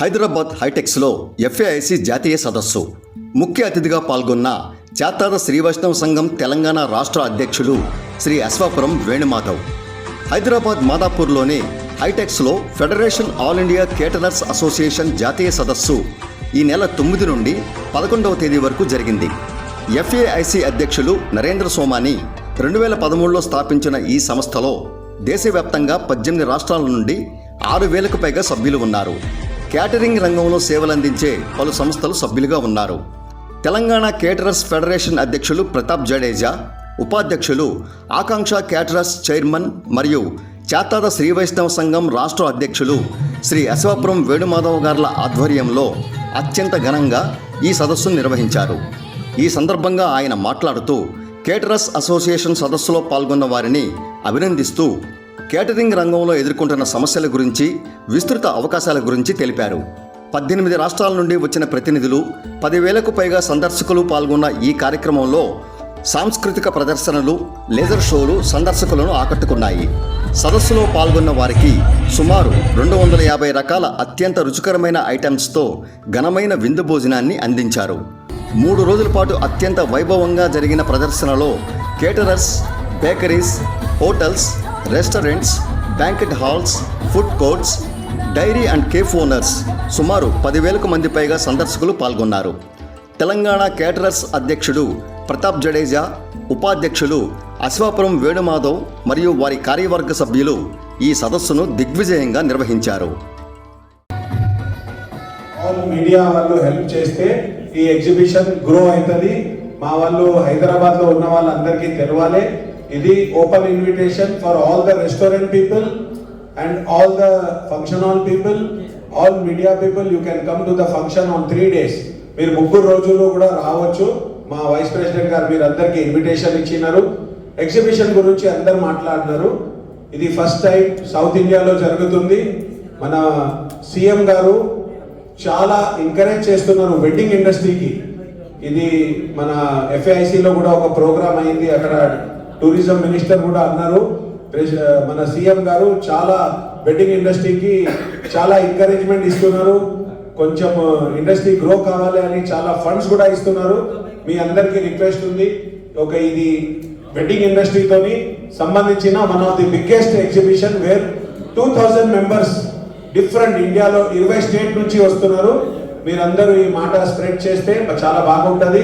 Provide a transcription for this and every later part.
హైదరాబాద్ హైటెక్స్లో ఎఫ్ఏఐసి జాతీయ సదస్సు. ముఖ్య అతిథిగా పాల్గొన్న చాతాద శ్రీవైష్ణవ సంఘం తెలంగాణ రాష్ట్ర అధ్యక్షులు శ్రీ అశ్వాపురం వేణుమాధవ్. హైదరాబాద్ మాదాపూర్లోని హైటెక్స్లో federation all India caterers association జాతీయ సదస్సు ఈ నెల తొమ్మిది నుండి పదకొండవ తేదీ వరకు జరిగింది. ఎఫ్ఏఐసి అధ్యక్షులు నరేంద్ర సోమాని రెండు వేల పదమూడులో స్థాపించిన ఈ సంస్థలో దేశవ్యాప్తంగా పద్దెనిమిది రాష్ట్రాల నుండి ఆరు వేలకు పైగా సభ్యులు ఉన్నారు. క్యాటరింగ్ రంగంలో సేవలందించే పలు సంస్థలు సభ్యులుగా ఉన్నారు. తెలంగాణ కేటరర్స్ ఫెడరేషన్ అధ్యక్షులు ప్రతాప్ జడేజా ఉపాధ్యక్షులు ఆకాంక్ష క్యాటరర్స్ చైర్మన్ మరియు చాతాద శ్రీ వైష్ణవ సంఘం రాష్ట్ర అధ్యక్షులు శ్రీ అశ్వాపురం వేణుమాధవ్ గార్ల ఆధ్వర్యంలో అత్యంత ఘనంగా ఈ సదస్సును నిర్వహించారు. ఈ సందర్భంగా ఆయన మాట్లాడుతూ కేటరర్స్ అసోసియేషన్ సదస్సులో పాల్గొన్న వారిని అభినందిస్తూ కేటరింగ్ రంగంలో ఎదుర్కొంటున్న సమస్యల గురించి విస్తృత అవకాశాల గురించి తెలిపారు. పద్దెనిమిది రాష్ట్రాల నుండి వచ్చిన ప్రతినిధులు పదివేలకు పైగా సందర్శకులు పాల్గొన్న ఈ కార్యక్రమంలో సాంస్కృతిక ప్రదర్శనలు లేజర్ షోలు సందర్శకులను ఆకట్టుకున్నాయి. సదస్సులో పాల్గొన్న వారికి సుమారు రెండు వందల యాభై రకాల అత్యంత రుచికరమైన ఐటమ్స్తో ఘనమైన విందు భోజనాన్ని అందించారు. మూడు రోజుల పాటు అత్యంత వైభవంగా జరిగిన ప్రదర్శనలో caterers bakeries hotels restaurants banquet halls food courts dairy and cafe owners సుమారు పదివేలకు మంది పైగా సందర్శకులు పాల్గొన్నారు. తెలంగాణ కేటరర్స్ అధ్యక్షుడు ప్రతాప్ జడేజా ఉపాధ్యక్షులు అశ్వాపురం వేణుమాధవ్ మరియు వారి కార్యవర్గ సభ్యులు ఈ సదస్సును దిగ్విజయంగా నిర్వహించారు. మీడియా వాళ్ళు హెల్ప్ చేస్తే ఈ ఎగ్జిబిషన్ గ్రో అవుతుంది. మా వాళ్ళు హైదరాబాద్లో ఉన్న వాళ్ళందరికీ తెలవాలి ఇది open invitation for all the restaurant people and all the function hall people all media people you can come to the function on three days మీరు ముగ్గురు రోజుల్లో కూడా రావచ్చు. మా వైస్ ప్రెసిడెంట్ గారు మీరు అందరికీ ఇన్విటేషన్ ఇచ్చినారు. ఎగ్జిబిషన్ గురించి అందరు మాట్లాడినారు. ఇది ఫస్ట్ టైం సౌత్ ఇండియాలో జరుగుతుంది. మన సీఎం గారు చాలా ఎంకరేజ్ చేస్తున్నారు వెడ్డింగ్ ఇండస్ట్రీకి ఇది మన ఎఫ్ఐసిలో కూడా ఒక ప్రోగ్రామ్ అయింది. అక్కడ టూరిజం మినిస్టర్ కూడా అన్నారు. మన సీఎం గారు చాలా వెడ్డింగ్ ఇండస్ట్రీకి చాలా ఎంకరేజ్మెంట్ ఇస్తున్నారు. కొంచెం ఇండస్ట్రీ గ్రో కావాలి అని చాలా ఫండ్స్ కూడా ఇస్తున్నారు. మీ అందరికీ రిక్వెస్ట్ ఉంది. ఒక ఇది వెడ్డింగ్ ఇండస్ట్రీతోని సంబంధించిన one of the biggest exhibition where two thousand members different ఇండియాలో ఇరవై స్టేట్ నుంచి వస్తున్నారు. మీరందరూ ఈ మాట స్ప్రెడ్ చేస్తే చాలా బాగుంటుంది.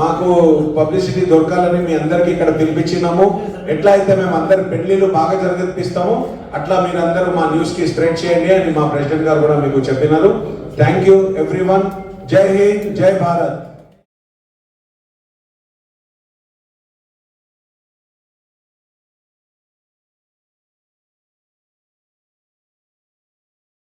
మాకు పబ్లిసిటీ దొరకాలని మీ అందరికి ఇక్కడ పిలిపించినాము. ఎట్లా అయితే మేము అందరి పెళ్ళిలు బాగా జరిగిపిస్తాము అట్లా మీరందరూ మా న్యూస్కి స్ప్రెడ్ చేయండి అని మా ప్రెసిడెంట్ గారు కూడా మీకు చెప్పినారు. థ్యాంక్ యూ ఎవ్రీ జై హింద్ జై భారత్.